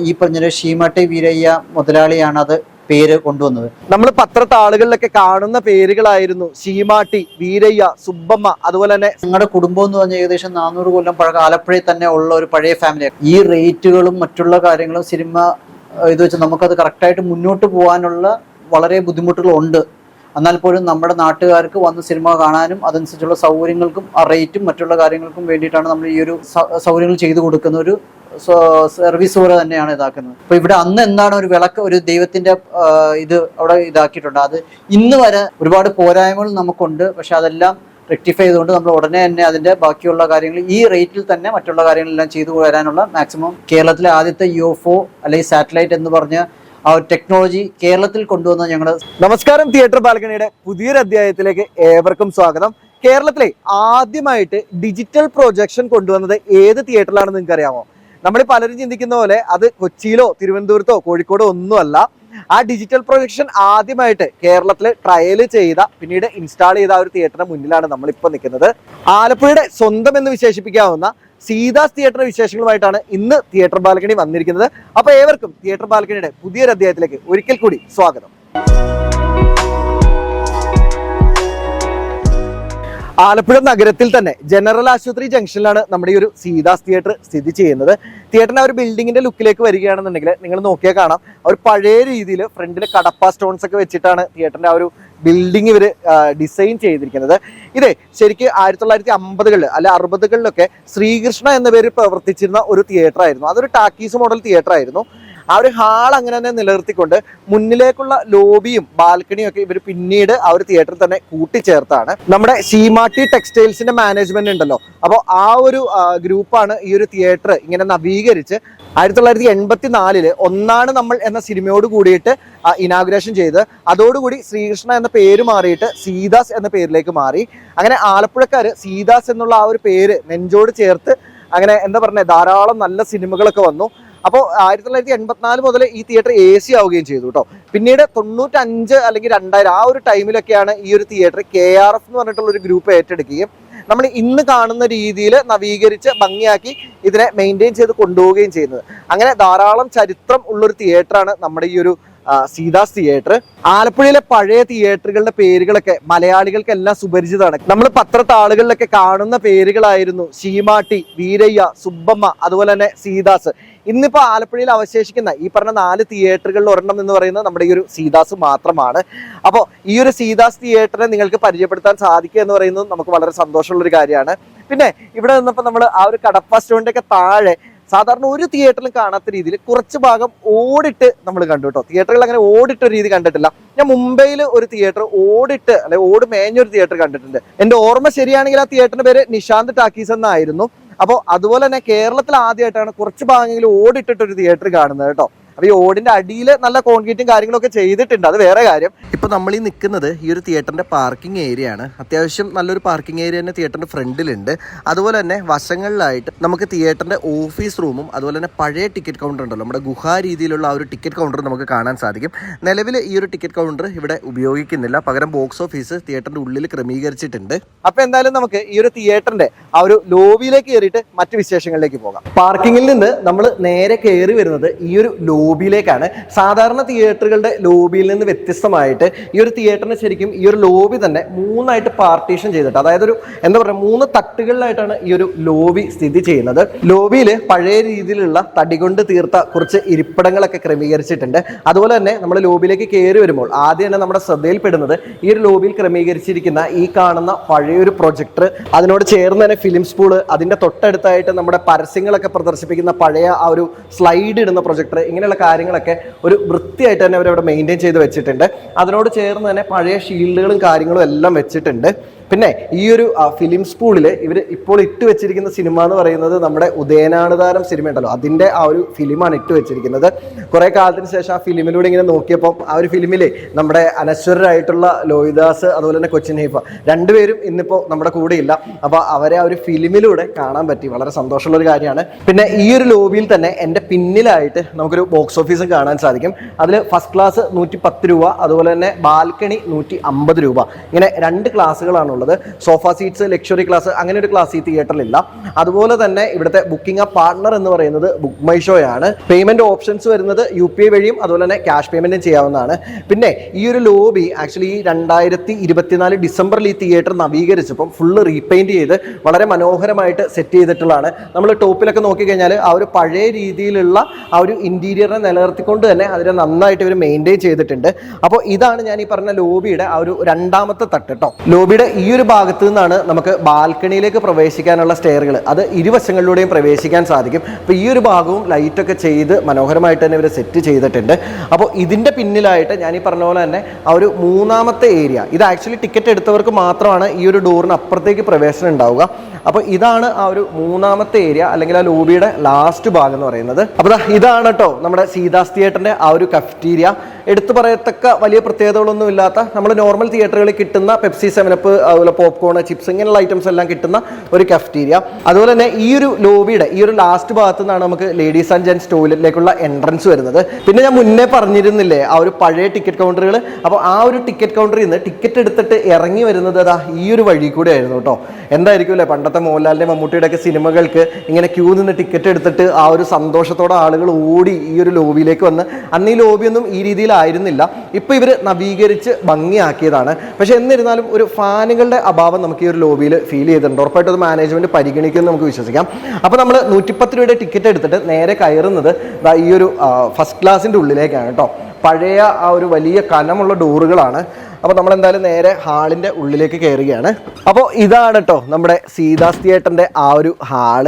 ഈ പറഞ്ഞ ഷീമട്ടെ വീരയ്യ മുതലാളിയാണ് അത് പേര് കൊണ്ടുവന്നത്. നമ്മൾ പത്രത്താളുകളിലൊക്കെ കാണുന്ന പേരുകളായിരുന്നു ഷീമാട്ടി വീരയ്യ സുബ്ബമ്മ അതുപോലെ തന്നെ ഞങ്ങളുടെ കുടുംബം എന്ന് പറഞ്ഞാൽ ഏകദേശം നാനൂറ് കൊല്ലം പഴക ആലപ്പുഴയിൽ തന്നെ ഉള്ള ഒരു പഴയ ഫാമിലിയാണ് ഈ റേറ്റുകളും മറ്റുള്ള കാര്യങ്ങളും സിനിമ ഇത് വെച്ച് നമുക്കത് കറക്റ്റായിട്ട് മുന്നോട്ട് പോകാനുള്ള വളരെ ബുദ്ധിമുട്ടുകളുണ്ട് എന്നാൽ പോലും നമ്മുടെ നാട്ടുകാർക്ക് വന്ന് സിനിമ കാണാനും അതനുസരിച്ചുള്ള സൗകര്യങ്ങൾക്കും ആ റേറ്റും മറ്റുള്ള കാര്യങ്ങൾക്കും വേണ്ടിയിട്ടാണ് നമ്മൾ ഈ ഒരു സൗകര്യങ്ങൾ ചെയ്തു കൊടുക്കുന്ന ഒരു സർവീസ് പോലെ തന്നെയാണ് ഇതാക്കുന്നത്. അപ്പൊ ഇവിടെ അന്ന് എന്താണ് ഒരു വിളക്ക് ഒരു ദൈവത്തിന്റെ ഇത് അവിടെ ഇതാക്കിയിട്ടുണ്ട്. അത് ഇന്ന് വരെ ഒരുപാട് പോരായ്മകൾ നമുക്കുണ്ട്. പക്ഷെ അതെല്ലാം റെക്ടിഫൈ ചെയ്തുകൊണ്ട് നമ്മൾ ഉടനെ തന്നെ അതിന്റെ ബാക്കിയുള്ള കാര്യങ്ങൾ ഈ റേറ്റിൽ തന്നെ മറ്റുള്ള കാര്യങ്ങളെല്ലാം ചെയ്തു വരാനുള്ള മാക്സിമം കേരളത്തിലെ ആദ്യത്തെ യു എഫ് ഒ അല്ലെങ്കിൽ സാറ്റലൈറ്റ് എന്ന് പറഞ്ഞ ആ ഒരു ടെക്നോളജി കേരളത്തിൽ കൊണ്ടുവന്ന ഞങ്ങൾ നമസ്കാരം തിയേറ്റർ ബാൽക്കണിയുടെ പുതിയൊരു അധ്യായത്തിലേക്ക് ഏവർക്കും സ്വാഗതം. കേരളത്തിലെ ആദ്യമായിട്ട് ഡിജിറ്റൽ പ്രൊജക്ഷൻ കൊണ്ടുവന്നത് ഏത് തിയേറ്ററിലാണെന്ന് നിങ്ങൾക്ക് അറിയാമോ നമ്മൾ പലരും ചിന്തിക്കുന്ന പോലെ അത് കൊച്ചിയിലോ തിരുവനന്തപുരത്തോ കോഴിക്കോടോ ഒന്നുമല്ല. ആ ഡിജിറ്റൽ പ്രൊജക്ഷൻ ആദ്യമായിട്ട് കേരളത്തിൽ ട്രയൽ ചെയ്ത പിന്നീട് ഇൻസ്റ്റാൾ ചെയ്ത ആ ഒരു തിയേറ്ററിന് മുന്നിലാണ് നമ്മൾ നമ്മളിപ്പോൾ നിൽക്കുന്നത്. ആലപ്പുഴയുടെ സ്വന്തം എന്ന് വിശേഷിപ്പിക്കാവുന്ന സീതാസ് തിയേറ്ററിന്റെ വിശേഷങ്ങളുമായിട്ടാണ് ഇന്ന് തിയേറ്റർ ബാൽക്കണി വന്നിരിക്കുന്നത്. അപ്പൊ ഏവർക്കും തിയേറ്റർ ബാൽക്കണിയുടെ പുതിയൊരു അധ്യായത്തിലേക്ക് ഒരിക്കൽ കൂടി സ്വാഗതം. ആലപ്പുഴ നഗരത്തിൽ തന്നെ ജനറൽ ആശുപത്രി ജംഗ്ഷനിലാണ് നമ്മുടെ ഈ ഒരു സീതാസ് തിയേറ്റർ സ്ഥിതി ചെയ്യുന്നത്. തിയേറ്ററിന്റെ ആ ഒരു ബിൽഡിങ്ങിന്റെ ലുക്കിലേക്ക് വരികയാണെന്നുണ്ടെങ്കിൽ നിങ്ങൾ നോക്കിയാൽ കാണാം. ഒരു പഴയ രീതിയിൽ ഫ്രണ്ടിൽ കടപ്പ സ്റ്റോൺസ് ഒക്കെ വെച്ചിട്ടാണ് തിയേറ്ററിന്റെ ആ ഒരു ബിൽഡിംഗ് ഇവർ ഡിസൈൻ ചെയ്തിരിക്കുന്നത്. ഇതേ ശരിക്കും ആയിരത്തി തൊള്ളായിരത്തി അമ്പതുകളിൽ അല്ലെ അറുപതുകളിലൊക്കെ ശ്രീകൃഷ്ണ എന്ന പേരിൽ പ്രവർത്തിച്ചിരുന്ന ഒരു തിയേറ്റർ ആയിരുന്നു അതൊരു ടാക്കീസ് മോഡൽ തിയേറ്റർ ആയിരുന്നു ആ ഒരു ഹാൾ അങ്ങനെ തന്നെ നിലനിർത്തിക്കൊണ്ട് മുന്നിലേക്കുള്ള ലോബിയും ബാൽക്കണിയും ഒക്കെ ഇവർ പിന്നീട് ആ ഒരു തിയേറ്ററിൽ തന്നെ കൂട്ടിച്ചേർത്താണ്. നമ്മുടെ സീമാട്ടി ടെക്സ്റ്റൈൽസിന്റെ മാനേജ്മെന്റ് ഉണ്ടല്ലോ. അപ്പോൾ ആ ഒരു ഗ്രൂപ്പാണ് ഈ ഒരു തിയേറ്റർ ഇങ്ങനെ നവീകരിച്ച് ആയിരത്തി തൊള്ളായിരത്തി എൺപത്തി നാലിൽ ഒന്നാണ് നമ്മൾ എന്ന സിനിമയോട് കൂടിയിട്ട് ഇനാഗുറേഷൻ ചെയ്ത്. അതോടുകൂടി ശ്രീകൃഷ്ണ എന്ന പേര് മാറിയിട്ട് സീതാസ് എന്ന പേരിലേക്ക് മാറി. അങ്ങനെ ആലപ്പുഴക്കാര് സീതാസ് എന്നുള്ള ആ ഒരു പേര് നെഞ്ചോട് ചേർത്ത് അങ്ങനെ എന്താ പറഞ്ഞ ധാരാളം നല്ല സിനിമകളൊക്കെ വന്നു. അപ്പോൾ ആയിരത്തി തൊള്ളായിരത്തി എൺപത്തിനാല് മുതൽ ഈ തിയേറ്റർ എ സി ആവുകയും ചെയ്തു കേട്ടോ പിന്നീട് തൊണ്ണൂറ്റഞ്ച് അല്ലെങ്കിൽ രണ്ടായിരം ആ ഒരു ടൈമിലൊക്കെയാണ് ഈ ഒരു തിയേറ്റർ കെ ആർ എഫ് എന്ന് പറഞ്ഞിട്ടുള്ള ഒരു ഗ്രൂപ്പ് ഏറ്റെടുക്കുകയും നമ്മൾ ഇന്ന് കാണുന്ന രീതിയിൽ നവീകരിച്ച് ഭംഗിയാക്കി ഇതിനെ മെയിന്റെയിൻ ചെയ്ത് കൊണ്ടുപോവുകയും ചെയ്യുന്നത്. അങ്ങനെ ധാരാളം ചരിത്രം ഉള്ളൊരു തിയേറ്ററാണ് നമ്മുടെ ഈ ഒരു സീതാസ് തിയേറ്റർ ആലപ്പുഴയിലെ പഴയ തിയേറ്ററുകളുടെ പേരുകളൊക്കെ മലയാളികൾക്കെല്ലാം സുപരിചിതമാണ്. നമ്മൾ പത്രത്താളുകളിലൊക്കെ കാണുന്ന പേരുകളായിരുന്നു ശീമാട്ടി വീരയ്യ സുബ്ബമ്മ അതുപോലെ തന്നെ സീതാസ്. ഇന്നിപ്പോ ആലപ്പുഴയിൽ അവശേഷിക്കുന്ന ഈ പറഞ്ഞ നാല് തിയേറ്ററുകളിൽ ഒരെണ്ണം എന്ന് പറയുന്നത് നമ്മുടെ ഈ ഒരു സീതാസ് മാത്രമാണ്. അപ്പോൾ ഈ ഒരു സീതാസ് തിയേറ്ററിനെ നിങ്ങൾക്ക് പരിചയപ്പെടുത്താൻ സാധിക്കുക എന്ന് പറയുന്നത് നമുക്ക് വളരെ സന്തോഷമുള്ള ഒരു കാര്യമാണ്. പിന്നെ ഇവിടെ നിന്നപ്പോൾ നമ്മൾ ആ ഒരു കടപ്പ സ്റ്റോണിന്റെ ഒക്കെ താഴെ സാധാരണ ഒരു തിയേറ്ററിലും കാണാത്ത രീതിയിൽ കുറച്ച് ഭാഗം ഓടിട്ട് നമ്മൾ കണ്ടു കേട്ടോ. തിയേറ്ററുകൾ അങ്ങനെ ഓടിട്ട രീതി കണ്ടിട്ടില്ല. ഞാൻ മുംബൈയിൽ ഒരു തിയേറ്റർ ഓടിട്ട് അല്ലെ ഓട് മേഞ്ഞൊരു തിയേറ്റർ കണ്ടിട്ടുണ്ട്. എന്റെ ഓർമ്മ ശരിയാണെങ്കിൽ ആ തിയേറ്ററിന്റെ പേര് നിഷാന്ത് ടാക്കീസ് എന്നായിരുന്നു. അപ്പോൾ അതുപോലെ തന്നെ കേരളത്തിൽ ആദ്യമായിട്ടാണ് കുറച്ച് ഭാഗങ്ങളിൽ ഓടിട്ടിട്ട് ഒരു തിയേറ്റർ കാണുന്നത് കേട്ടോ. അപ്പൊ ഈ ഓടിന്റെ അടിയിൽ നല്ല കോൺക്രീറ്റും കാര്യങ്ങളൊക്കെ ചെയ്തിട്ടുണ്ട്. അത് വേറെ കാര്യം. ഇപ്പൊ നമ്മൾ ഈ നിൽക്കുന്നത് ഈ ഒരു തിയേറ്ററിന്റെ പാർക്കിംഗ് ഏരിയ ആണ്. അത്യാവശ്യം നല്ലൊരു പാർക്കിംഗ് ഏരിയ തന്നെ തിയേറ്ററിന്റെ ഫ്രണ്ടിലുണ്ട് അതുപോലെ തന്നെ വശങ്ങളിലായിട്ട് നമുക്ക് തിയേറ്ററിന്റെ ഓഫീസ് റൂമും അതുപോലെ തന്നെ പഴയ ടിക്കറ്റ് കൗണ്ടർ ഉണ്ടല്ലോ. നമ്മുടെ ഗുഹാ രീതിയിലുള്ള ആ ഒരു ടിക്കറ്റ് കൗണ്ടർ നമുക്ക് കാണാൻ സാധിക്കും. നിലവിൽ ഈ ഒരു ടിക്കറ്റ് കൗണ്ടർ ഇവിടെ ഉപയോഗിക്കുന്നില്ല. പകരം ബോക്സ് ഓഫീസ് തിയേറ്ററിന്റെ ഉള്ളിൽ ക്രമീകരിച്ചിട്ടുണ്ട്. അപ്പൊ എന്തായാലും നമുക്ക് ഈ ഒരു തിയേറ്ററിന്റെ ആ ഒരു ലോബിയിലേക്ക് കയറിയിട്ട് മറ്റു വിശേഷങ്ങളിലേക്ക് പോകാം. പാർക്കിങ്ങിൽ നിന്ന് നമ്മൾ നേരെ കയറി വരുന്നത് ഈ ഒരു ലോബിയിലേക്കാണ്. സാധാരണ തിയേറ്ററുകളുടെ ലോബിയിൽ നിന്ന് വ്യത്യസ്തമായിട്ട് ഈ ഒരു തിയേറ്ററിന് ശരിക്കും ഈ ഒരു ലോബി തന്നെ മൂന്നായിട്ട് പാർട്ടീഷൻ ചെയ്തിട്ട് അതായത് ഒരു എന്താ പറയുക മൂന്ന് തട്ടുകളിലായിട്ടാണ് ഈ ഒരു ലോബി സ്ഥിതി ചെയ്യുന്നത്. ലോബിയിൽ പഴയ രീതിയിലുള്ള തടി കൊണ്ട് തീർത്ത കുറച്ച് ഇരിപ്പിടങ്ങളൊക്കെ ക്രമീകരിച്ചിട്ടുണ്ട്. അതുപോലെ തന്നെ നമ്മൾ ലോബിയിലേക്ക് കയറി വരുമ്പോൾ ആദ്യം തന്നെ നമ്മുടെ ശ്രദ്ധയിൽപ്പെടുന്നത് ഈ ഒരു ലോബിയിൽ ക്രമീകരിച്ചിരിക്കുന്ന ഈ കാണുന്ന പഴയൊരു പ്രൊജക്ടർ അതിനോട് ചേർന്ന് തന്നെ ഫിലിം സ്പൂൾ അതിന്റെ തൊട്ടടുത്തായിട്ട് നമ്മുടെ പരസ്യങ്ങളൊക്കെ പ്രദർശിപ്പിക്കുന്ന പഴയ ആ ഒരു സ്ലൈഡ് ഇടുന്ന പ്രൊജക്ടർ ഇങ്ങനെയുള്ള കാര്യങ്ങളൊക്കെ ഒരു വൃത്തിയായിട്ട് തന്നെ അവരവിടെ മെയിന്റെയിൻ ചെയ്ത് വെച്ചിട്ടുണ്ട്. അതിനോട് ചേർന്ന് തന്നെ പഴയ ഷീൽഡുകളും കാര്യങ്ങളും എല്ലാം വെച്ചിട്ടുണ്ട്. പിന്നെ ഈ ഒരു ഫിലിം സ്പൂളിൽ ഇവർ ഇപ്പോൾ ഇട്ട് വെച്ചിരിക്കുന്ന സിനിമ എന്ന് പറയുന്നത് നമ്മുടെ ഉദയനാനുതാരം സിനിമ ഉണ്ടല്ലോ. അതിന്റെ ആ ഒരു ഫിലിമാണ് ഇട്ട് വെച്ചിരിക്കുന്നത്. കുറേ കാലത്തിന് ശേഷം ആ ഫിലിമിലൂടെ ഇങ്ങനെ നോക്കിയപ്പോൾ ആ ഒരു ഫിലിമിൽ നമ്മുടെ അനശ്വരരായിട്ടുള്ള ലോഹിദാസ് അതുപോലെ തന്നെ കൊച്ചിൻ ഹൈഫ രണ്ടുപേരും ഇന്നിപ്പോ നമ്മുടെ കൂടെ ഇല്ല. അപ്പോൾ അവരെ ആ ഒരു ഫിലിമിലൂടെ കാണാൻ പറ്റി. വളരെ സന്തോഷമുള്ള ഒരു കാര്യമാണ്. പിന്നെ ഈ ഒരു ലോബിയിൽ തന്നെ എന്റെ പിന്നിലായിട്ട് നമുക്കൊരു ബോക്സ് ഓഫീസും കാണാൻ സാധിക്കും. അതിൽ ഫസ്റ്റ് ക്ലാസ് നൂറ്റി പത്ത് രൂപ അതുപോലെ തന്നെ ബാൽക്കണി നൂറ്റി അമ്പത് രൂപ. ഇങ്ങനെ രണ്ട് ക്ലാസ്സുകളാണുള്ളത് ഉള്ളത്. സോഫ സീറ്റ്സ് ലക്ഷറി ക്ലാസ് അങ്ങനെ ഒരു ക്ലാസ് ഈ തിയേറ്ററിലില്ല അതുപോലെ തന്നെ ഇവിടുത്തെ ബുക്കിംഗ് പാർട്ണർ എന്ന് പറയുന്നത് ബുക്ക് മൈ ഷോ ആണ്. പേയ്മെന്റ് ഓപ്ഷൻസ് വരുന്നത് യു പി ഐ വഴിയും അതുപോലെ തന്നെ ക്യാഷ് പേയ്മെന്റും ചെയ്യാവുന്നതാണ്. പിന്നെ ഈ ഒരു ലോബി ആക്ച്വലി രണ്ടായിരത്തി ഇരുപത്തിനാല് ഡിസംബറിൽ ഈ തിയേറ്റർ നവീകരിച്ചപ്പോൾ ഫുള്ള് റീപെയിന്റ് ചെയ്ത് വളരെ മനോഹരമായിട്ട് സെറ്റ് ചെയ്തിട്ടുള്ളതാണ്. നമ്മൾ ടോപ്പിലൊക്കെ നോക്കിക്കഴിഞ്ഞാൽ ആ ഒരു പഴയ രീതിയിലുള്ള ആ ഒരു ഇന്റീരിയറിനെ നിലനിർത്തിക്കൊണ്ട് തന്നെ അതിനെ നന്നായിട്ട് ഇവർ മെയിന്റെയിൻ ചെയ്തിട്ടുണ്ട്. അപ്പോൾ ഇതാണ് ഞാൻ ഈ പറഞ്ഞ ലോബിയുടെ ആ ഒരു രണ്ടാമത്തെ തട്ട് കേട്ടോ ലോബിയുടെ ഈ ഒരു ഭാഗത്ത് നിന്നാണ് നമുക്ക് ബാൽക്കണിയിലേക്ക് പ്രവേശിക്കാനുള്ള സ്റ്റെയറുകൾ. അത് ഇരുവശങ്ങളിലൂടെയും പ്രവേശിക്കാൻ സാധിക്കും. അപ്പോൾ ഈ ഒരു ഭാഗവും ലൈറ്റൊക്കെ ചെയ്ത് മനോഹരമായിട്ട് തന്നെ ഇവർ സെറ്റ് ചെയ്തിട്ടുണ്ട്. അപ്പോൾ ഇതിന്റെ പിന്നിലായിട്ട് ഞാൻ ഈ പറഞ്ഞ പോലെ തന്നെ ആ ഒരു മൂന്നാമത്തെ ഏരിയ ഇത് ആക്ച്വലി ടിക്കറ്റ് എടുത്തവർക്ക് മാത്രമാണ് ഈ ഒരു ഡോറിന് അപ്പുറത്തേക്ക് പ്രവേശനം ഉണ്ടാവുക. അപ്പോൾ ഇതാണ് ആ ഒരു മൂന്നാമത്തെ ഏരിയ അല്ലെങ്കിൽ ആ ലോബിയുടെ ലാസ്റ്റ് ഭാഗം എന്ന് പറയുന്നത്. അപ്പോൾ ഇതാണ് കേട്ടോ നമ്മുടെ സീതാസ് തിയേറ്ററിന്റെ ആ ഒരു കഫ്റ്റീരിയ എടുത്തു പറയത്തക്ക വലിയ പ്രത്യേകതകളൊന്നും ഇല്ലാത്ത നമ്മൾ നോർമൽ തിയേറ്ററുകളിൽ കിട്ടുന്ന പെപ്സി സെവനപ്പ് അതുപോലെ പോപ്കോൺ ചിപ്സ് ഇങ്ങനെയുള്ള ഐറ്റംസ് എല്ലാം കിട്ടുന്ന ഒരു കഫ്റ്റീരിയ അതുപോലെ തന്നെ ഈ ഒരു ലോബിയുടെ ഈ ഒരു ലാസ്റ്റ് ഭാഗത്ത് നിന്നാണ് നമുക്ക് ലേഡീസ് ആൻഡ് ജെൻസ് ടോയ്ലറ്റിലേക്കുള്ള എൻട്രൻസ് വരുന്നത്. പിന്നെ ഞാൻ മുന്നേ പറഞ്ഞിരുന്നില്ലേ ആ ഒരു പഴയ ടിക്കറ്റ് കൗണ്ടറുകൾ അപ്പോൾ ആ ഒരു ടിക്കറ്റ് കൗണ്ടറിൽ നിന്ന് ടിക്കറ്റ് എടുത്തിട്ട് ഇറങ്ങി വരുന്നത് അതാ ഈ ഒരു വഴി കൂടെ ആയിരുന്നു കേട്ടോ. എന്തായിരിക്കും അല്ലേ പണ്ടത്തെ മോഹൻലാലിന്റെ മമ്മൂട്ടിയുടെ ഒക്കെ സിനിമകൾക്ക് ഇങ്ങനെ ക്യൂ നിന്ന് ടിക്കറ്റ് എടുത്തിട്ട് ആ ഒരു സന്തോഷത്തോടെ ആളുകൾ ഓടി ഈ ഒരു ലോബിയിലേക്ക് വന്ന്. അന്ന് ഈ ലോബിയൊന്നും ഈ രീതിയിലായിരുന്നില്ല ഇപ്പോൾ ഇവർ നവീകരിച്ച് ഭംഗിയാക്കിയതാണ്. പക്ഷേ എന്നിരുന്നാലും ഒരു ഫാനുകളുടെ അഭാവം നമുക്ക് ഈ ഒരു ലോബിയിൽ ഫീൽ ചെയ്തിട്ടുണ്ട്. ഉറപ്പായിട്ടും അത് മാനേജ്മെന്റ് പരിഗണിക്കുമെന്ന് നമുക്ക് വിശ്വസിക്കാം. അപ്പോൾ നമ്മൾ നൂറ്റിപ്പത്ത് രൂപയുടെ ടിക്കറ്റ് എടുത്തിട്ട് നേരെ കയറുന്നത് ഈ ഒരു ഫസ്റ്റ് ക്ലാസിന്റെ ഉള്ളിലേക്കാണ് കേട്ടോ. പഴയ ആ ഒരു വലിയ കനമുള്ള ഡോറുകളാണ് അപ്പോൾ നമ്മൾ എന്തായാലും നേരെ ഹാളിന്റെ ഉള്ളിലേക്ക് കയറുകയാണ് അപ്പോൾ ഇതാണ് കേട്ടോ നമ്മുടെ സീതാസ് തിയേറ്ററിന്റെ ആ ഒരു ഹാൾ.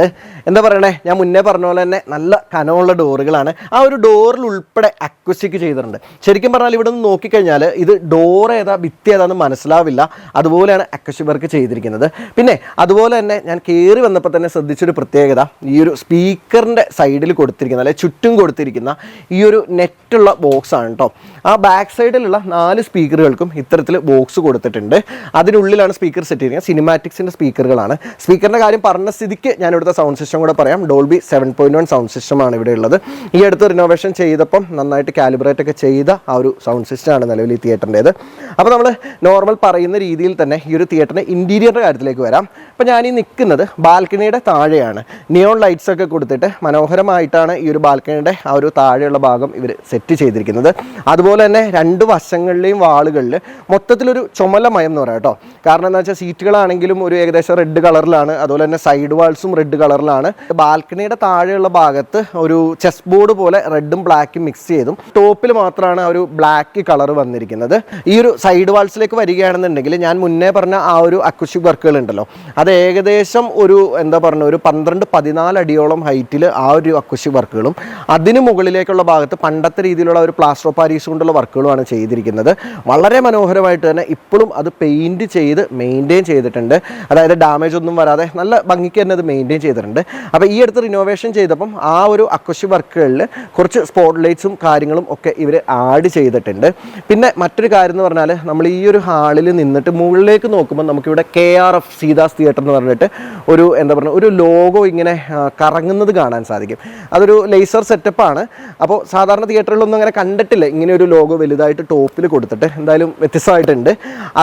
എന്താ പറയണേ? ഞാൻ മുന്നേ പറഞ്ഞ പോലെ തന്നെ നല്ല കനമുള്ള ഡോറുകളാണ്. ആ ഒരു ഡോറിൽ ഉൾപ്പെടെ അക്വസ്റ്റിക് ചെയ്തിട്ടുണ്ട്. ശരിക്കും പറഞ്ഞാൽ ഇവിടെ നിന്ന് നോക്കിക്കഴിഞ്ഞാൽ ഇത് ഡോർ ഏതാ ഭിത്തി ഏതാന്ന് മനസ്സിലാവില്ല. അതുപോലെയാണ് അക്വസ്റ്റിക് വർക്ക് ചെയ്തിരിക്കുന്നത്. പിന്നെ അതുപോലെ തന്നെ ഞാൻ കയറി വന്നപ്പോൾ തന്നെ ശ്രദ്ധിച്ചൊരു പ്രത്യേകത. ഈ ഒരു സ്പീക്കറിന്റെ സൈഡിൽ കൊടുത്തിരിക്കുന്ന അല്ലെ ചുറ്റും കൊടുത്തിരിക്കുന്ന ഈ ഒരു നെറ്റുള്ള ബോക്സ് ആണ് കേട്ടോ ആ ബാക്ക് സൈഡിലുള്ള നാല് സ്പീക്കറുകൾക്കും ഇത്തരത്തിൽ ബോക്സ് കൊടുത്തിട്ടുണ്ട്. അതിനുള്ളിലാണ് സ്പീക്കർ സെറ്റ് ചെയ്തിരിക്കുന്നത് സിനിമാറ്റിക്സിന്റെ സ്പീക്കറുകളാണ്. സ്പീക്കറിന്റെ കാര്യം പറഞ്ഞ സ്ഥിതിക്ക് ഞാൻ ഇവിടുത്തെ സൗണ്ട് സിസ്റ്റം കൂടെ പറയാം. Dolby seven point one sound സിസ്റ്റമാണ് ഇവിടെ ഉള്ളത്. ഈ അടുത്ത് റിനോവേഷൻ ചെയ്തപ്പം നന്നായിട്ട് കാലിബ്രേറ്റ് ഒക്കെ ചെയ്ത ആ ഒരു സൗണ്ട് സിസ്റ്റമാണ് നിലവിൽ ഈ തിയേറ്ററിന്റേത് അപ്പോൾ നമ്മൾ നോർമൽ പറയുന്ന രീതിയിൽ തന്നെ ഈ ഒരു തിയേറ്ററിന്റെ ഇന്റീരിയറിന്റെ കാര്യത്തിലേക്ക് വരാം. അപ്പോൾ ഞാൻ ഈ നിൽക്കുന്നത് ബാൽക്കണിയുടെ താഴെയാണ്. നിയോൺ ലൈറ്റ്സ് ഒക്കെ കൊടുത്തിട്ട് മനോഹരമായിട്ടാണ് ഈ ഒരു ബാൽക്കണിയുടെ ആ ഒരു താഴെയുള്ള ഭാഗം ഇവർ സെറ്റ് ചെയ്തിരിക്കുന്നത്. അതുപോലെ തന്നെ രണ്ട് വശങ്ങളിലെയും വാളുകളിൽ മൊത്തത്തിലൊരു ചുമലമയം എന്ന് പറയാം കേട്ടോ. കാരണം എന്താ വെച്ചാൽ സീറ്റുകളാണെങ്കിലും ഒരു ഏകദേശം റെഡ് കളറിലാണ് അതുപോലെ തന്നെ സൈഡ് വാൾസും റെഡ് കളറിലാണ് ബാൽക്കണിയുടെ താഴെയുള്ള ഭാഗത്ത് ഒരു ചെസ് ബോർഡ് പോലെ റെഡും ബ്ലാക്കും മിക്സ് ചെയ്തും ടോപ്പിൽ മാത്രമാണ് ആ ഒരു ബ്ലാക്ക് കളർ വന്നിരിക്കുന്നത്. ഈ ഒരു സൈഡ് വാൾസിലേക്ക് വരികയാണെന്നുണ്ടെങ്കിൽ ഞാൻ മുന്നേ പറഞ്ഞ ആ ഒരു അക്വസ്റ്റിക് വർക്കുകൾ ഉണ്ടല്ലോ. അത് ഏകദേശം ഒരു എന്താ പറഞ്ഞ ഒരു പന്ത്രണ്ട് പതിനാല് അടിയോളം ഹൈറ്റിൽ ആ ഒരു അക്വസ്റ്റിക് വർക്കുകളും അതിന് മുകളിലേക്കുള്ള ഭാഗത്ത് പണ്ടത്തെ രീതിയിലുള്ള ഒരു പ്ലാസ്റ്റർ ഓഫ് പാരീസ് കൊണ്ടുള്ള വർക്കുകളുമാണ് ചെയ്തിരിക്കുന്നത്. വളരെ മനോഹരമായിട്ട് തന്നെ ഇപ്പോഴും അത് പെയിന്റ് ചെയ്ത് മെയിന്റെയിൻ ചെയ്തിട്ടുണ്ട്. അതായത് ഡാമേജ് ഒന്നും വരാതെ നല്ല ഭംഗിക്ക് തന്നെ അത് മെയിന്റെയിൻ ചെയ്തിട്ടുണ്ട്. അപ്പോൾ ഈ അടുത്ത് റിനോവേഷൻ ചെയ്തപ്പം ആ ഒരു അക്വസ്റ്റിക് വർക്കുകളിൽ കുറച്ച് സ്പോട്ട് ലൈറ്റ്സും കാര്യങ്ങളും ഒക്കെ ഇവർ ആഡ് ചെയ്തിട്ടുണ്ട്. പിന്നെ മറ്റൊരു കാര്യം എന്ന് പറഞ്ഞാൽ നമ്മൾ ഈ ഒരു ഹാളിൽ നിന്നിട്ട് മുകളിലേക്ക് നോക്കുമ്പോൾ നമുക്കിവിടെ K R F Seetha's theatre എന്ന് പറഞ്ഞിട്ട് ഒരു എന്താ പറയുക ഒരു ലോഗോ ഇങ്ങനെ കറങ്ങുന്നത് കാണാൻ സാധിക്കും. അതൊരു ലേസർ സെറ്റപ്പാണ് അപ്പോൾ സാധാരണ തിയേറ്ററുകളൊന്നും അങ്ങനെ കണ്ടിട്ടില്ല. ഇങ്ങനെ ഒരു ലോഗോ വലുതായിട്ട് ടോപ്പിൽ കൊടുത്തിട്ട് എന്തായാലും വ്യത്യസ്തമായിട്ടുണ്ട്.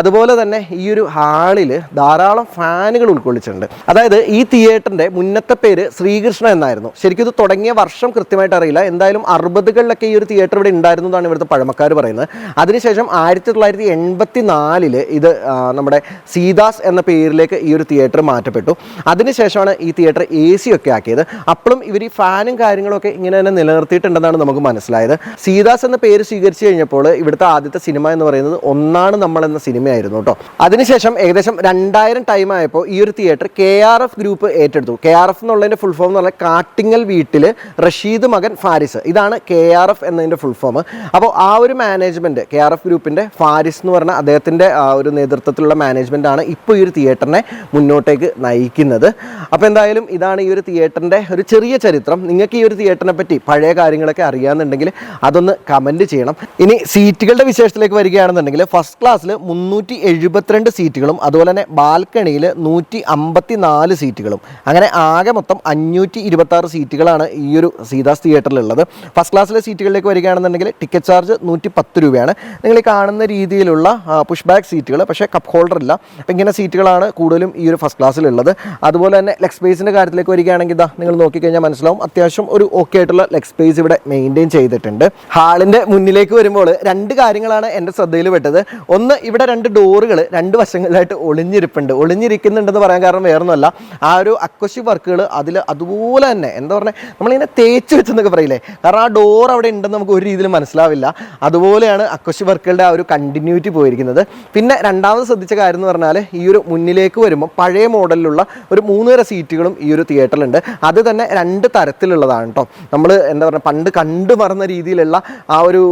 അതുപോലെ തന്നെ ഈ ഒരു ഹാളിൽ ധാരാളം ഫാനുകൾ ഉൾക്കൊള്ളിച്ചിട്ടുണ്ട്. അതായത് ഈ തിയേറ്ററിന്റെ മുന്നത്തെ പേര് ശ്രീകൃഷ്ണ എന്നായിരുന്നു. ശരിക്കും ഇത് തുടങ്ങിയ വർഷം കൃത്യമായിട്ട് അറിയില്ല. എന്തായാലും അറുപതുകളിലൊക്കെ ഈ ഒരു തിയേറ്റർ ഇവിടെ ഉണ്ടായിരുന്നു എന്നാണ് ഇവിടുത്തെ പഴമക്കാർ പറയുന്നത്. അതിനുശേഷം ആയിരത്തി തൊള്ളായിരത്തി എൺപത്തി നാലിൽ ഇത് നമ്മുടെ സീതാസ് എന്ന പേരിലേക്ക് ഈ ഒരു തിയേറ്റർ മാറ്റപ്പെട്ടു. അതിനുശേഷമാണ് ഈ തിയേറ്റർ എ സി ഒക്കെ ആക്കിയത്. അപ്പോഴും ഇവർ ഈ ഫാനും കാര്യങ്ങളൊക്കെ ഇങ്ങനെ തന്നെ നിലനിർത്തിയിട്ടുണ്ടെന്നാണ് നമുക്ക് മനസ്സിലായത്. സീതാസ് എന്ന പേര് സ്വീകരിച്ചു കഴിഞ്ഞപ്പോൾ ഇവിടുത്തെ ആദ്യത്തെ സിനിമ എന്ന് പറയുന്നത് ഒന്നാണ് നമ്മൾ എന്ന സിനിമയായിരുന്നു കേട്ടോ. അതിനുശേഷം ഏകദേശം രണ്ടായിരം ടൈം ആയപ്പോൾ ഈ ഒരു theatre K R F group ഏറ്റെടുത്തു. കെ ആർ എഫ് എന്നുള്ളതിന്റെ ഫുൾ ഫോം എന്ന് പറഞ്ഞാൽ കാട്ടിങ്ങൽ വീട്ടിൽ റഷീദ് മകൻ ഫാരിസ്. ഇതാണ് കെ ആർ എഫ് എന്നതിന്റെ ഫുൾ ഫോം അപ്പോൾ ആ ഒരു മാനേജ്മെന്റ് കെ ആർ എഫ് ഗ്രൂപ്പിന്റെ ഫാരിസ് എന്ന് പറഞ്ഞ അദ്ദേഹത്തിന്റെ ഒരു നേതൃത്വത്തിലുള്ള മാനേജ്മെന്റ് ആണ് ഇപ്പോൾ ഈ ഒരു തിയേറ്ററിനെ മുന്നോട്ട് മുന്നിലോട്ടേക്ക് നയിക്കുന്നത്. അപ്പോൾ എന്തായാലും ഇതാണ് ഈ ഒരു തിയേറ്ററിന്റെ ഒരു ചെറിയ ചരിത്രം. നിങ്ങൾക്ക് ഈ ഒരു തിയേറ്ററിനെ പറ്റി പഴയ കാര്യങ്ങളൊക്കെ അറിയാമെന്നുണ്ടെങ്കിൽ അതൊന്ന് കമന്റ് ചെയ്യണം. ഇനി സീറ്റുകളുടെ വിശേഷത്തിലേക്ക് വരികയാണെന്നുണ്ടെങ്കിൽ ഫസ്റ്റ് ക്ലാസ്സിൽ മുന്നൂറ്റി എഴുപത്തിരണ്ട് സീറ്റുകളും അതുപോലെ തന്നെ ബാൽക്കണിയിൽ നൂറ്റി അമ്പത്തി നാല് സീറ്റുകളും. അങ്ങനെ ആകെ മൊത്തം അഞ്ഞൂറ്റി ഇരുപത്തി ആറ് സീറ്റുകളാണ് ഈ ഒരു സീതാസ് തിയേറ്ററിലുള്ളത്. ഫസ്റ്റ് ക്ലാസ്സിലെ സീറ്റുകളിലേക്ക് വരികയാണെന്നുണ്ടെങ്കിൽ ടിക്കറ്റ് ചാർജ് നൂറ്റി പത്ത് രൂപയാണ്. നിങ്ങൾ ഈ കാണുന്ന രീതിയിലുള്ള പുഷ് ബാക്ക് സീറ്റുകൾ പക്ഷേ കപ്പ് ഹോൾഡർ ഇല്ല. അപ്പം ഇങ്ങനെ സീറ്റുകളാണ് കൂടുതലും ഈ ഒരു ഫസ്റ്റ് ക്ലാസ്സിലുള്ളത് അതുപോലെ തന്നെ ലെഗ് സ്പേസിന്റെ കാര്യത്തിലേക്ക് വരികയാണെങ്കിൽ ഇതാ നിങ്ങൾ നോക്കിക്കഴിഞ്ഞാൽ മനസ്സിലാവും അത്യാവശ്യം ഒരു ഓക്കെ ആയിട്ടുള്ള ലെഗ് സ്പേസ് ഇവിടെ മെയിന്റെയിൻ ചെയ്തിട്ടുണ്ട്. ഹാളിന്റെ മുന്നിലേക്ക് വരുമ്പോൾ രണ്ട് കാര്യങ്ങളാണ് എന്റെ ശ്രദ്ധയിൽ പെട്ടത്. ഒന്ന് ഇവിടെ രണ്ട് ഡോറുകൾ രണ്ട് വശങ്ങളിലായിട്ട് ഒളിഞ്ഞിരിപ്പുണ്ട്. ഒളിഞ്ഞിരിക്കുന്നുണ്ടെന്ന് പറയാൻ കാരണം വേറൊന്നുമല്ല. ആ ഒരു അക്വശി വർക്കുകൾ അതിൽ അതുപോലെ തന്നെ എന്താ പറഞ്ഞാൽ നമ്മളിങ്ങനെ തേച്ച് വെച്ചെന്നൊക്കെ പറയില്ലേ? കാരണം ആ ഡോർ അവിടെ ഉണ്ടെന്ന് നമുക്ക് ഒരു രീതിയിലും മനസ്സിലാവില്ല. അതുപോലെയാണ് അക്വശി വർക്കുകളുടെ ആ ഒരു കണ്ടിന്യൂറ്റി പോയിരിക്കുന്നത്. പിന്നെ രണ്ടാമത് ശ്രദ്ധിച്ച കാര്യം എന്ന് പറഞ്ഞാൽ ഈ ഒരു മുന്നിലേക്ക് വരുമ്പോൾ പഴയ മോഡലിലുള്ള ഒരു മൂന്നര സീറ്റുകളും ഈ ഒരു തിയേറ്ററിലുണ്ട്. അത് തന്നെ രണ്ട് തരത്തിലുള്ളതാണ് കേട്ടോ നമ്മൾ എന്താ പറയുക പണ്ട് കണ്ടു മറന്ന രീതിയിലുള്ള ആ ഒരു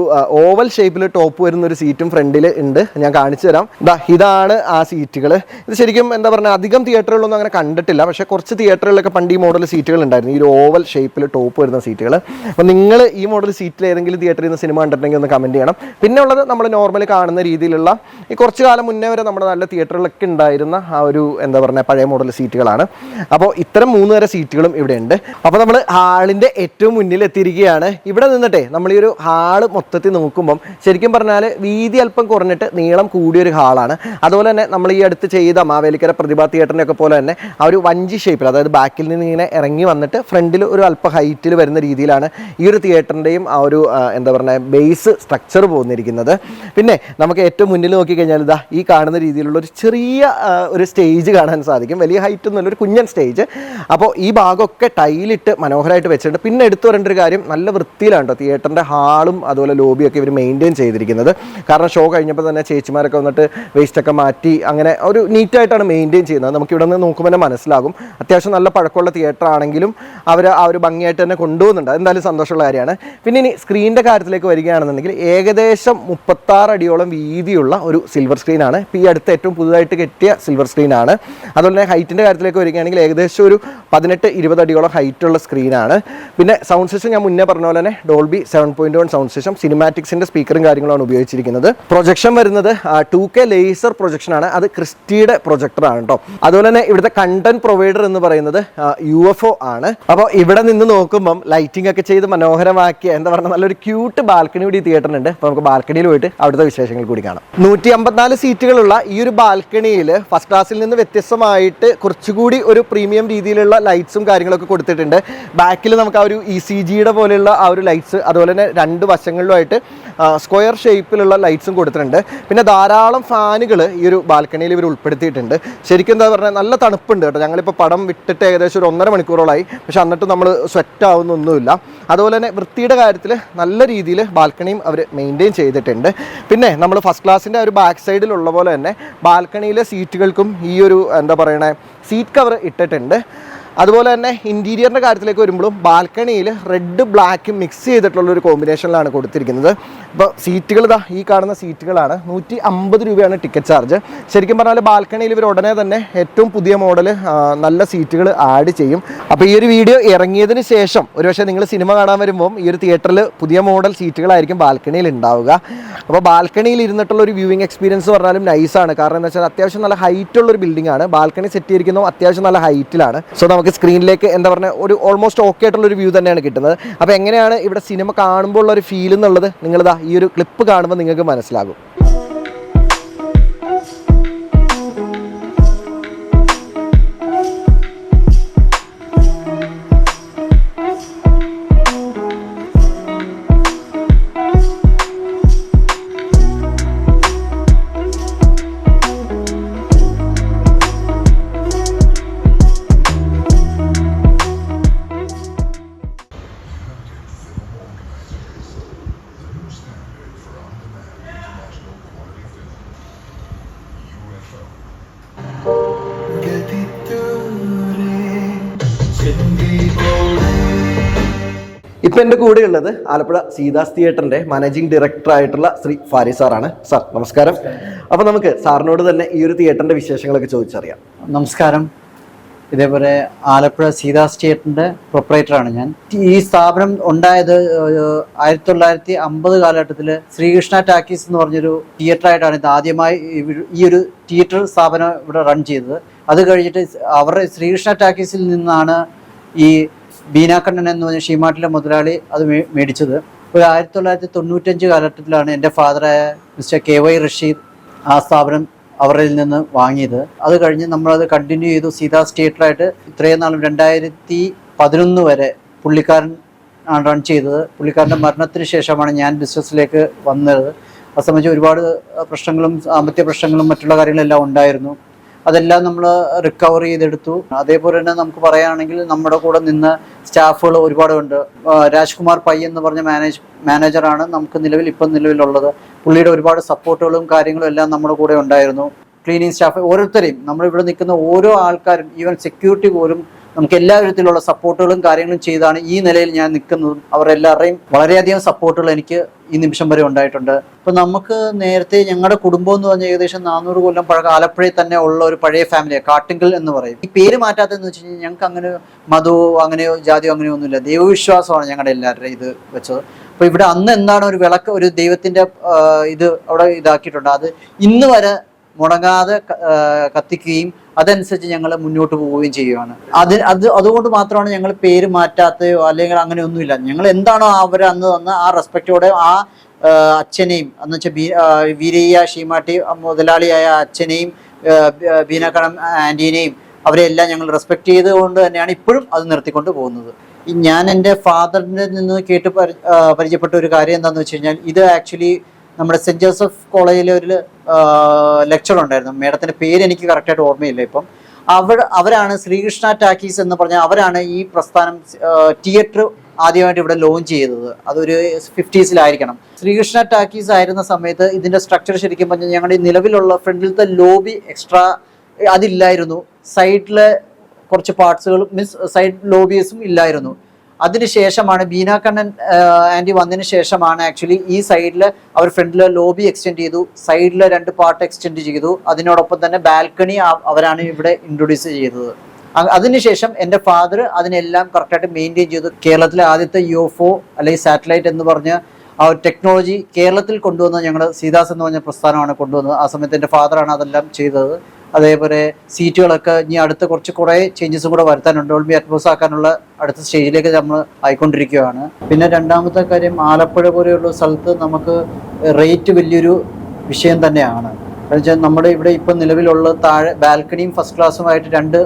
ഓവൽ ഷേപ്പിൽ ടോപ്പ് വരുന്ന ഒരു സീറ്റും ഫ്രണ്ടിൽ ഉണ്ട്. ഞാൻ കാണിച്ചു തരാം. ഇതാ ഇതാണ് ആ സീറ്റുകൾ ഇത് ശരിക്കും എന്താ പറയുക അധികം തിയേറ്ററുകളൊന്നും അങ്ങനെ കണ്ടിട്ടില്ല. പക്ഷേ കുറച്ച് തിയേറ്ററുകളിലൊക്കെ പണ്ട് ഈ മോഡൽ സീറ്റുകൾ ഉണ്ടായിരുന്നു. ഈ ഒരു ഓവൽ ഷേപ്പിൽ ടോപ്പ് വരുന്ന സീറ്റുകൾ അപ്പോൾ നിങ്ങൾ ഈ മോഡൽ സീറ്റിൽ ഏതെങ്കിലും തിയേറ്ററിൽ നിന്ന് സിനിമ കണ്ടിട്ടുണ്ടെങ്കിൽ ഒന്ന് കമന്റ് ചെയ്യണം. പിന്നെ ഉള്ളത് നമ്മൾ നോർമലി കാണുന്ന രീതിയിലുള്ള ഈ കുറച്ച് കാലം മുന്നേ വരെ നമ്മുടെ നല്ല തിയേറ്ററുകളൊക്കെ ഉണ്ടായിരുന്ന ആ ഒരു എന്താ പറയുക പഴയ മോഡൽ സീറ്റുകളാണ് അപ്പോൾ ഇത്തരം മൂന്ന് തരം സീറ്റുകളും ഇവിടെ ഉണ്ട് അപ്പോൾ നമ്മൾ ഹാളിന്റെ ഏറ്റവും മുന്നിൽ എത്തിയിരിക്കുകയാണ് ഇവിടെ നിന്നിട്ടേ നമ്മൾ ഈ ഒരു ഹാൾ മൊത്തത്തിൽ നോക്കുമ്പം ശരിക്കും പറഞ്ഞാൽ വീതി അല്പം കുറഞ്ഞിട്ട് നീളം കൂടിയൊരു ഹാളാണ്. അതുപോലെ തന്നെ നമ്മൾ ഈ അടുത്ത് ചെയ്ത മാവേലിക്കര പ്രതിഭാ തിയേറ്ററിനെ ഒക്കെ പോലെ തന്നെ ആ ഒരു വഞ്ചി ഷേപ്പിൽ അതായത് ബാക്കിൽ നിന്ന് ഇങ്ങനെ ഇറങ്ങി വന്നിട്ട് ഫ്രണ്ടിൽ ഒരു അല്പ ഹൈറ്റിൽ വരുന്ന രീതിയിലാണ് ഈ ഒരു തിയേറ്ററിന്റെയും ആ ഒരു എന്താ പറയുക ബേസ് സ്ട്രക്ചർ പോന്നിരിക്കുന്നത്. പിന്നെ നമുക്ക് ഏറ്റവും മുന്നിൽ നോക്കിക്കഴിഞ്ഞാൽ ഇതാ ഈ കാണുന്ന രീതിയിലുള്ള ഒരു ചെറിയ ഒരു സ്റ്റേജ് കാണാൻ സാധിക്കും. വലിയ ഹൈറ്റ് ഒന്നുമില്ല ഒരു കുഞ്ഞൻ സ്റ്റേജ് അപ്പോൾ ഈ ഭാഗമൊക്കെ ടൈലിട്ട് മനോഹരമായിട്ട് വെച്ചിട്ടുണ്ട്. പിന്നെ എടുത്തു പറയേണ്ട ഒരു കാര്യം നല്ല വൃത്തിയിലാണ് തിയേറ്ററിന്റെ ഹാളും അതുപോലെ ലോബിയൊക്കെ ഇവർ മെയിന്റെയിൻ ചെയ്തിരിക്കുന്നത്. കാരണം ഷോ കഴിഞ്ഞപ്പോൾ തന്നെ ചേച്ചിമാരൊക്കെ വന്നിട്ട് വേസ്റ്റൊക്കെ മാറ്റി അങ്ങനെ ഒരു നീറ്റായിട്ടാണ് മെയിന്റെയിൻ ചെയ്യുന്നത്. നമുക്ക് ഇവിടെ നിന്ന് നോക്കുമ്പോൾ തന്നെ മനസ്സിലാകും. അത്യാവശ്യം നല്ല പഴക്കമുള്ള തിയേറ്റർ ആണെങ്കിലും അവർ ആ ഒരു ഭംഗിയായിട്ട് തന്നെ കൊണ്ടുപോകുന്നുണ്ട്. അതെന്തായാലും സന്തോഷമുള്ള കാര്യമാണ്. പിന്നെ ഇനി സ്ക്രീനിന്റെ കാര്യത്തിലേക്ക് വരികയാണെന്നുണ്ടെങ്കിൽ ഏകദേശം മുപ്പത്താറ് അടിയോളം വീതിയുള്ള ഒരു സിൽവർ സ്ക്രീനാണ് ഇപ്പോൾ ഈ അടുത്ത് ഏറ്റവും പുതുതായിട്ട് കെട്ടിയ സിൽവർ സ്ക്രീനാണ് അതുപോലെ തന്നെ ഹൈറ്റിന്റെ കാര്യത്തിലേക്ക് വരികയാണെങ്കിൽ ഏകദേശം ഒരു പതിനെട്ട് ഇരുപത് അടിയോളം ഹൈറ്റുള്ള സ്ക്രീനാണ്. പിന്നെ സൗണ്ട് സിസ്റ്റം ഞാൻ മുന്നേ പറഞ്ഞ പോലെ തന്നെ Dolby seven point one sound system സിനിമാറ്റിക്സിന്റെ സ്പീക്കറും കാര്യങ്ങളാണ് ഉപയോഗിച്ചിരിക്കുന്നത്. പ്രൊജക്ഷൻ വരുന്നത് ടു കെ ലേസർ പ്രൊജക്ഷൻ ആണ്. അത് ക്രിസ്റ്റിയുടെ പ്രൊജക്ടർ ആണ് കേട്ടോ അതുപോലെ തന്നെ ഇവിടുത്തെ കണ്ടന്റ് പ്രൊവൈഡർ എന്ന് പറയുന്നത് യു എഫ് ഒ ആണ്. അപ്പോൾ ഇവിടെ നിന്ന് നോക്കുമ്പം ലൈറ്റിംഗ് ഒക്കെ ചെയ്ത് മനോഹരമാക്കിയ എന്താ പറയുക നല്ലൊരു ക്യൂട്ട് ബാൽക്കണി കൂടി തിയേറ്ററിനുണ്ട് അപ്പോൾ നമുക്ക് ബാൽക്കണിയിൽ പോയിട്ട് അവിടുത്തെ വിശേഷങ്ങൾ കൂടി കാണാം. നൂറ്റി അമ്പത്തിനാല് സീറ്റുകളുള്ള ഈ ഒരു ബാൽക്കണിയിൽ ഫസ്റ്റ് ക്ലാസ്സിൽ നിന്ന് വ്യത്യസ്തമായിട്ട് കുറച്ചുകൂടി ഒരു പ്രീമിയം രീതിയിലുള്ള ലൈറ്റ്സും കാര്യങ്ങളൊക്കെ കൊടുത്തിട്ടുണ്ട്. ബാക്കിൽ നമുക്ക് ആ ഒരു ഇ സി ജിയുടെ പോലെയുള്ള ആ ഒരു ലൈറ്റ്സ് അതുപോലെ തന്നെ രണ്ട് വശങ്ങളിലുമായിട്ട് സ്ക്വയർ ഷേപ്പിലുള്ള ലൈറ്റ്സും കൊടുത്തിട്ടുണ്ട്. പിന്നെ ധാരാളം ഫാനുകൾ ഈ ഒരു ബാൽക്കണിയിൽ ഇവർ ഉൾപ്പെടുത്തിയിട്ടുണ്ട്. ശരിക്കും എന്താ പറഞ്ഞാൽ നല്ല തണുപ്പുണ്ട് കേട്ടോ. ഞങ്ങളിപ്പോൾ പടം വിട്ടിട്ട് ഏകദേശം ഒരു ഒന്നര മണിക്കൂറോളായി. പക്ഷെ എന്നിട്ട് നമ്മൾ സ്വെറ്റ് ആവുന്നൊന്നുമില്ല. അതുപോലെ തന്നെ വൃത്തിയുടെ കാര്യത്തിൽ നല്ല രീതിയിൽ ബാൽക്കണിയും അവർ മെയിന്റെയിൻ ചെയ്തിട്ടുണ്ട്. പിന്നെ നമ്മൾ ഫസ്റ്റ് ക്ലാസ്സിന്റെ ഒരു ബാക്ക് സൈഡിലുള്ള പോലെ തന്നെ ബാൽക്കണിയിലെ സീറ്റുകൾക്കും ഈ ഒരു എന്താ പറയണേ സീറ്റ് കവർ ഇട്ടിട്ടുണ്ട്. അതുപോലെ തന്നെ ഇന്റീരിയറിന്റെ കാര്യത്തിലേക്ക് വരുമ്പോഴും ബാൽക്കണിയിൽ റെഡ് ബ്ലാക്ക് മിക്സ് ചെയ്തിട്ടുള്ള ഒരു കോമ്പിനേഷനിലാണ് കൊടുത്തിരിക്കുന്നത്. ഇപ്പോൾ സീറ്റുകൾ ഇതാ ഈ കാണുന്ന സീറ്റുകളാണ് നൂറ്റി അമ്പത് രൂപയാണ് ടിക്കറ്റ് ചാർജ് ശരിക്കും പറഞ്ഞാൽ ബാൽക്കണിയിൽ ഇവർ ഉടനെ തന്നെ ഏറ്റവും പുതിയ മോഡൽ നല്ല സീറ്റുകൾ ആഡ് ചെയ്യും. അപ്പോൾ ഈ ഒരു വീഡിയോ ഇറങ്ങിയതിന് ശേഷം ഒരുപക്ഷെ നിങ്ങൾ സിനിമ കാണാൻ വരുമ്പോൾ ഈ ഒരു തിയേറ്ററിൽ പുതിയ മോഡൽ സീറ്റുകളായിരിക്കും ബാൽക്കണിയിൽ ഉണ്ടാവുക. അപ്പോൾ ബാൽക്കണിയിൽ ഇരുന്നിട്ടുള്ള ഒരു വ്യൂവിങ് എക്സ്പീരിയൻസ് പറഞ്ഞാലും നൈസാണ് കാരണം എന്താ വെച്ചാൽ അത്യാവശ്യം നല്ല ഹൈറ്റ് ഉള്ള ഒരു ബിൽഡിംഗ് ആണ്. ബാൽക്കണി സെറ്റ് ചെയ്തിരിക്കുന്നതും അത്യാവശ്യം നല്ല ഹൈറ്റിലാണ് സോ നമുക്ക് സ്ക്രീനിലേക്ക് എന്താ പറഞ്ഞാൽ ഒരു ഓൾമോസ്റ്റ് ഓക്കെ ആയിട്ടുള്ള ഒരു വ്യൂ തന്നെയാണ് കിട്ടുന്നത്. അപ്പോൾ എങ്ങനെയാണ് ഇവിടെ സിനിമ കാണുമ്പോൾ ഉള്ള ഒരു ഫീൽ എന്നുള്ളത്? നിങ്ങളിതാ ഈ ഒരു ക്ലിപ്പ് കാണുമ്പോൾ നിങ്ങൾക്ക് മനസ്സിലാകും. ഇപ്പൊ എന്റെ കൂടെയുള്ളത് ആലപ്പുഴ സീതാസ് തിയേറ്ററിന്റെ മാനേജിംഗ് ഡയറക്ടർ ആയിട്ടുള്ള ശ്രീ ഫാരി സാറാണ്. സാർ നമസ്കാരം. അപ്പോൾ നമുക്ക് സാറിനോട് തന്നെ ഈ ഒരു തിയേറ്ററിന്റെ വിശേഷങ്ങളൊക്കെ ചോദിച്ചറിയാം. നമസ്കാരം. ഇതേപോലെ ആലപ്പുഴ സീതാസ് തിയേറ്ററിന്റെ പ്രൊപ്പറേറ്ററാണ് ഞാൻ. ഈ സ്ഥാപനം ഉണ്ടായത് ആയിരത്തി തൊള്ളായിരത്തി അമ്പത് കാലഘട്ടത്തിൽ ശ്രീകൃഷ്ണ ടാക്കീസ് എന്ന് പറഞ്ഞൊരു തിയേറ്റർ ആയിട്ടാണ് ഇത് ആദ്യമായി ഈ ഒരു തിയേറ്റർ സ്ഥാപനം ഇവിടെ റൺ ചെയ്തത്. അത് കഴിഞ്ഞിട്ട് അവരുടെ ശ്രീകൃഷ്ണ ടാക്കീസിൽ നിന്നാണ് ഈ ബീനാക്കണ്ണൻ എന്ന് പറഞ്ഞ ഷീമാട്ടിലെ മുതലാളി അത് മേടിച്ചത്. ഒരു ആയിരത്തി തൊള്ളായിരത്തി തൊണ്ണൂറ്റഞ്ച് കാലഘട്ടത്തിലാണ് എന്റെ ഫാദറായ മിസ്റ്റർ കെ വൈ റഷീദ് ആ സ്ഥാപനം അവരിൽ നിന്ന് വാങ്ങിയത്. അത് കഴിഞ്ഞ് നമ്മളത് കണ്ടിന്യൂ ചെയ്തു. സീതാസ് തിയേറ്ററായിട്ട് ഇത്രയും നാളും രണ്ടായിരത്തി പതിനൊന്ന് വരെ പുള്ളിക്കാരൻ ആണ് റൺ ചെയ്തത്. പുള്ളിക്കാരന്റെ മരണത്തിന് ശേഷമാണ് ഞാൻ ബിസിനസ്സിലേക്ക് വന്നത്. ആ സംബന്ധിച്ച് ഒരുപാട് പ്രശ്നങ്ങളും സാമ്പത്തിക പ്രശ്നങ്ങളും മറ്റുള്ള കാര്യങ്ങളെല്ലാം ഉണ്ടായിരുന്നു. അതെല്ലാം നമ്മൾ റിക്കവർ ചെയ്തെടുത്തു. അതേപോലെ തന്നെ നമുക്ക് പറയുകയാണെങ്കിൽ നമ്മുടെ കൂടെ നിന്ന് സ്റ്റാഫുകൾ ഒരുപാടുണ്ട്. രാജ്കുമാർ പൈ എന്ന് പറഞ്ഞ മാനേജ് മാനേജറാണ് നമുക്ക് നിലവിൽ ഇപ്പം നിലവിലുള്ളത്. പുള്ളിയുടെ ഒരുപാട് സപ്പോർട്ടുകളും കാര്യങ്ങളും എല്ലാം നമ്മുടെ കൂടെ ഉണ്ടായിരുന്നു. ക്ലീനിങ് സ്റ്റാഫ് ഓരോരുത്തരെയും നമ്മളിവിടെ നിൽക്കുന്ന ഓരോ ആൾക്കാരും ഈവൻ സെക്യൂരിറ്റി പോലും നമുക്ക് എല്ലാ വിധത്തിലുള്ള സപ്പോർട്ടുകളും കാര്യങ്ങളും ചെയ്താണ് ഈ നിലയിൽ ഞാൻ നിൽക്കുന്നതും. അവരെല്ലാവരുടെയും വളരെയധികം സപ്പോർട്ടുകൾ എനിക്ക് ഈ നിമിഷം വരെ ഉണ്ടായിട്ടുണ്ട്. ഇപ്പം നമുക്ക് നേരത്തെ ഞങ്ങളുടെ കുടുംബം എന്ന് പറഞ്ഞാൽ ഏകദേശം നാനൂറ് കൊല്ലം പഴക ആലപ്പുഴയിൽ തന്നെ ഉള്ള ഒരു പഴയ ഫാമിലിയാണ് കാട്ടിങ്കൽ എന്ന് പറയും. ഈ പേര് മാറ്റാത്തതെന്ന് വെച്ച് കഴിഞ്ഞാൽ ഞങ്ങൾക്ക് അങ്ങനെ മതമോ അങ്ങനെയോ ജാതിയോ അങ്ങനെയോ ഒന്നുമില്ല. ദൈവവിശ്വാസമാണ് ഞങ്ങളുടെ എല്ലാവരുടെയും ഇത് വെച്ചത്. അപ്പൊ ഇവിടെ അന്ന് എന്താണ് ഒരു വിളക്ക് ഒരു ദൈവത്തിന്റെ ഇത് അവിടെ ഇതാക്കിയിട്ടുണ്ട്. അത് ഇന്ന് വരെ മുടങ്ങാതെ കത്തിക്കുകയും അതനുസരിച്ച് ഞങ്ങൾ മുന്നോട്ട് പോവുകയും ചെയ്യുകയാണ് അത് അത് അതുകൊണ്ട് മാത്രമാണ് ഞങ്ങൾ പേര് മാറ്റാത്തയോ അല്ലെങ്കിൽ അങ്ങനെ ഒന്നുമില്ല. ഞങ്ങൾ എന്താണോ അവർ അന്ന് തന്ന ആ റെസ്പെക്റ്റോടെ ആ അച്ഛനെയും എന്ന് വെച്ചാൽ വീരയ്യ ഷീമാട്ടി മുതലാളിയായ അച്ഛനെയും ബീനാക്കണം ആന്റീനെയും അവരെല്ലാം ഞങ്ങൾ റെസ്പെക്ട് ചെയ്തുകൊണ്ട് തന്നെയാണ് ഇപ്പോഴും അത് നിർത്തിക്കൊണ്ട് പോകുന്നത്. ഞാൻ എന്റെ ഫാദറിന്റെ നിന്ന് കേട്ട് പരി- പരിചയപ്പെട്ട ഒരു കാര്യം എന്താണെന്ന് വെച്ച് കഴിഞ്ഞാൽ ഇത് ആക്ച്വലി നമ്മുടെ സെന്റ് ജോസഫ് കോളേജിൽ ഒരു ലെക്ചർ ഉണ്ടായിരുന്നു. മേഡത്തിന്റെ പേര് എനിക്ക് കറക്റ്റായിട്ട് ഓർമ്മയില്ല ഇപ്പം. അവർ അവരാണ് ശ്രീകൃഷ്ണ ടാക്കീസ് എന്ന് പറഞ്ഞ അവരാണ് ഈ പ്രസ്ഥാനം തിയേറ്റർ ആദ്യമായിട്ട് ഇവിടെ ലോഞ്ച് ചെയ്തത്. അതൊരു ഫിഫ്റ്റീസിലായിരിക്കണം ശ്രീകൃഷ്ണ ടാക്കീസ് ആയിരുന്ന സമയത്ത് ഇതിന്റെ സ്ട്രക്ചർ ശരിക്കും പറഞ്ഞാൽ ഞങ്ങളുടെ നിലവിലുള്ള ഫ്രണ്ടിലത്തെ ലോബി എക്സ്ട്രാ അതില്ലായിരുന്നു. സൈഡിലെ കുറച്ച് പാർട്സുകളും മീൻസ് സൈഡ് ലോബീസും ഇല്ലായിരുന്നു. അതിനുശേഷമാണ് ബീനാക്കണ്ണൻ ആന്റി വന്നതിന് ശേഷമാണ് ആക്ച്വലി ഈ സൈഡിൽ അവർ ഫ്രണ്ടിലെ ലോബി എക്സ്റ്റെൻഡ് ചെയ്തു സൈഡിൽ രണ്ട് പാർട്ട് എക്സ്റ്റെൻഡ് ചെയ്തു. അതിനോടൊപ്പം തന്നെ ബാൽക്കണി അവരാണ് ഇവിടെ ഇൻട്രൊഡ്യൂസ് ചെയ്തത്. അതിനുശേഷം എന്റെ ഫാദർ അതിനെല്ലാം കറക്റ്റായിട്ട് മെയിന്റെയിൻ ചെയ്തു. കേരളത്തിലെ ആദ്യത്തെ യുഎഫ്ഒ അല്ലെങ്കിൽ സാറ്റലൈറ്റ് എന്ന് പറഞ്ഞ് ആ ഒരു ടെക്നോളജി കേരളത്തിൽ കൊണ്ടുവന്ന ഞങ്ങൾ സീതാസ് എന്ന് പറഞ്ഞ പ്രസ്ഥാനമാണ് കൊണ്ടുവന്നത്. ആ സമയത്ത് എന്റെ ഫാദറാണ് അതെല്ലാം ചെയ്തത്. അതേപോലെ സീറ്റുകളൊക്കെ ഇനി അടുത്ത കുറച്ച് കുറേ ചേഞ്ചസും കൂടെ വരുത്താനുണ്ട്. ഡോൾബി അറ്റ്മോസ് ആക്കാനുള്ള അടുത്ത സ്റ്റേജിലേക്ക് നമ്മൾ ആയിക്കൊണ്ടിരിക്കുകയാണ്. പിന്നെ രണ്ടാമത്തെ കാര്യം ആലപ്പുഴ പോലെയുള്ള സ്ഥലത്ത് നമുക്ക് റേറ്റ് വലിയൊരു വിഷയം തന്നെയാണ്. നമ്മുടെ ഇവിടെ ഇപ്പം നിലവിലുള്ള താഴെ ബാൽക്കണിയും ഫസ്റ്റ് ക്ലാസ്സുമായിട്ട് രണ്ട്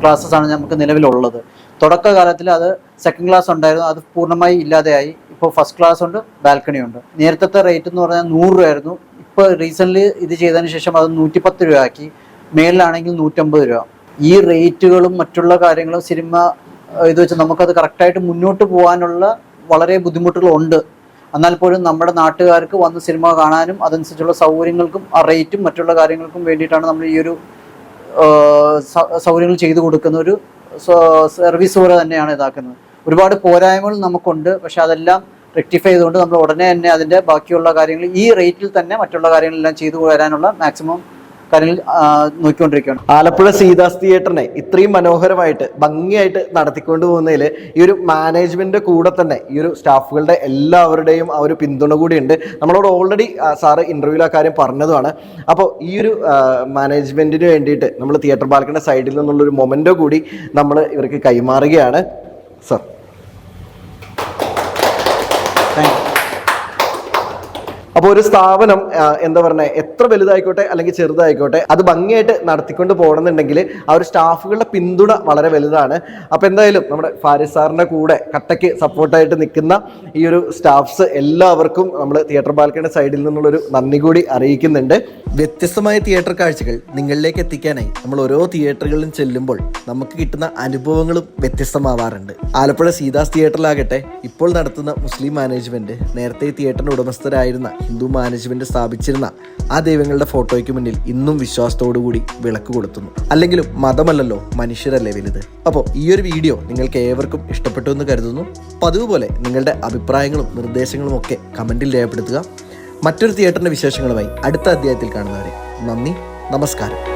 ക്ലാസ്സസ് ആണ് നമുക്ക് നിലവിലുള്ളത്. തുടക്കകാലത്തിൽ അത് സെക്കൻഡ് ക്ലാസ് ഉണ്ടായിരുന്നു. അത് പൂർണമായി ഇല്ലാതെയായി. ഇപ്പോൾ ഫസ്റ്റ് ക്ലാസ് ഉണ്ട് ബാൽക്കണി ഉണ്ട്. നേരത്തെ റേറ്റ് എന്ന് പറഞ്ഞാൽ നൂറ് രൂപയായിരുന്നു. ഇപ്പോൾ റീസെന്റ്ലി ഇത് ചെയ്തതിന് ശേഷം അത് നൂറ്റിപ്പത്ത് രൂപ ആക്കി മേളിലാണെങ്കിൽ നൂറ്റമ്പത് രൂപ. ഈ റേറ്റുകളും മറ്റുള്ള കാര്യങ്ങളും സിനിമ ഇത് വെച്ച് നമുക്കത് കറക്റ്റായിട്ട് മുന്നോട്ട് പോകാനുള്ള വളരെ ബുദ്ധിമുട്ടുകളുണ്ട്. എന്നാൽ പോലും നമ്മുടെ നാട്ടുകാർക്ക് വന്ന് സിനിമ കാണാനും അതനുസരിച്ചുള്ള സൗകര്യങ്ങൾക്കും ആ റേറ്റും മറ്റുള്ള കാര്യങ്ങൾക്കും വേണ്ടിയിട്ടാണ് നമ്മൾ ഈ ഒരു സൗകര്യങ്ങൾ ചെയ്തു കൊടുക്കുന്ന ഒരു സർവീസ് പോലെ തന്നെയാണ് ഇതാക്കുന്നത്. ഒരുപാട് പോരായ്മകൾ നമുക്കുണ്ട്. പക്ഷെ അതെല്ലാം റെക്ടിഫൈ ചെയ്തുകൊണ്ട് നമ്മൾ ഉടനെ തന്നെ അതിന്റെ ബാക്കിയുള്ള കാര്യങ്ങൾ ഈ റേറ്റിൽ തന്നെ മറ്റുള്ള കാര്യങ്ങളെല്ലാം ചെയ്തു വരാനുള്ള മാക്സിമം കാര്യങ്ങൾ നോക്കിക്കൊണ്ടിരിക്കുകയാണ്. ആലപ്പുഴ സീതാസ് തിയേറ്ററിനെ ഇത്രയും മനോഹരമായിട്ട് ഭംഗിയായിട്ട് നടത്തിക്കൊണ്ട് പോകുന്നതിൽ ഈ ഒരു മാനേജ്മെന്റിന്റെ കൂടെ തന്നെ ഈ ഒരു സ്റ്റാഫുകളുടെ എല്ലാവരുടെയും ആ ഒരു പിന്തുണ കൂടിയുണ്ട്. നമ്മളോട് ഓൾറെഡി സാറ് ഇന്റർവ്യൂവിൽ ആ കാര്യം പറഞ്ഞതുമാണ്. അപ്പോൾ ഈ ഒരു മാനേജ്മെന്റിന് വേണ്ടിയിട്ട് നമ്മൾ തിയേറ്റർ ബാൽക്കണിയുടെ സൈഡിൽ നിന്നുള്ള ഒരു മൊമെന്റോ കൂടി നമ്മൾ ഇവർക്ക് കൈമാറുകയാണ്. സർ താങ്ക് യു അപ്പോൾ ഒരു സ്ഥാപനം എന്താ പറയുക എത്ര വലുതായിക്കോട്ടെ അല്ലെങ്കിൽ ചെറുതായിക്കോട്ടെ അത് ഭംഗിയായിട്ട് നടത്തിക്കൊണ്ട് പോകണമെന്നുണ്ടെങ്കിൽ ആ ഒരു സ്റ്റാഫുകളുടെ പിന്തുണ വളരെ വലുതാണ്. അപ്പോൾ എന്തായാലും നമ്മുടെ ഫാരിസ് സാറിന്റെ കൂടെ കട്ടയ്ക്ക് സപ്പോർട്ടായിട്ട് നിൽക്കുന്ന ഈ ഒരു സ്റ്റാഫ്സ് എല്ലാവർക്കും നമ്മൾ തിയേറ്റർ ബാൽക്കണി സൈഡിൽ നിന്നുള്ളൊരു നന്ദി കൂടി അറിയിക്കുന്നുണ്ട്. വ്യത്യസ്തമായ തിയേറ്റർ കാഴ്ചകൾ നിങ്ങളിലേക്ക് എത്തിക്കാനായി നമ്മൾ ഓരോ തിയേറ്ററുകളിലും ചെല്ലുമ്പോൾ നമുക്ക് കിട്ടുന്ന അനുഭവങ്ങളും വ്യത്യസ്തമാവാറുണ്ട്. ആലപ്പുഴ സീതാസ് തിയേറ്ററിലാകട്ടെ ഇപ്പോൾ നടത്തുന്ന മുസ്ലിം മാനേജ്മെന്റ് നേരത്തെ തിയേറ്ററിന്റെ ഉടമസ്ഥരായിരുന്ന ഹിന്ദു മാനേജ്മെന്റ് സ്ഥാപിച്ചിരുന്ന ആ ദൈവങ്ങളുടെ ഫോട്ടോയ്ക്ക് മുന്നിൽ ഇന്നും വിശ്വാസത്തോടു കൂടി വിളക്ക് കൊളുത്തുന്നു. അല്ലെങ്കിലും മതമല്ലല്ലോ മനുഷ്യരല്ലേ വലുത്. അപ്പോൾ ഈ ഒരു വീഡിയോ നിങ്ങൾക്ക് ഏവർക്കും ഇഷ്ടപ്പെട്ടു എന്ന് കരുതുന്നു. പതിവ് പോലെ നിങ്ങളുടെ അഭിപ്രായങ്ങളും നിർദ്ദേശങ്ങളും ഒക്കെ കമന്റിൽ രേഖപ്പെടുത്തുക. മറ്റൊരു തിയേറ്ററിന്റെ വിശേഷങ്ങളുമായി അടുത്ത അധ്യായത്തിൽ കാണുന്നവരെ. നന്ദി നമസ്കാരം.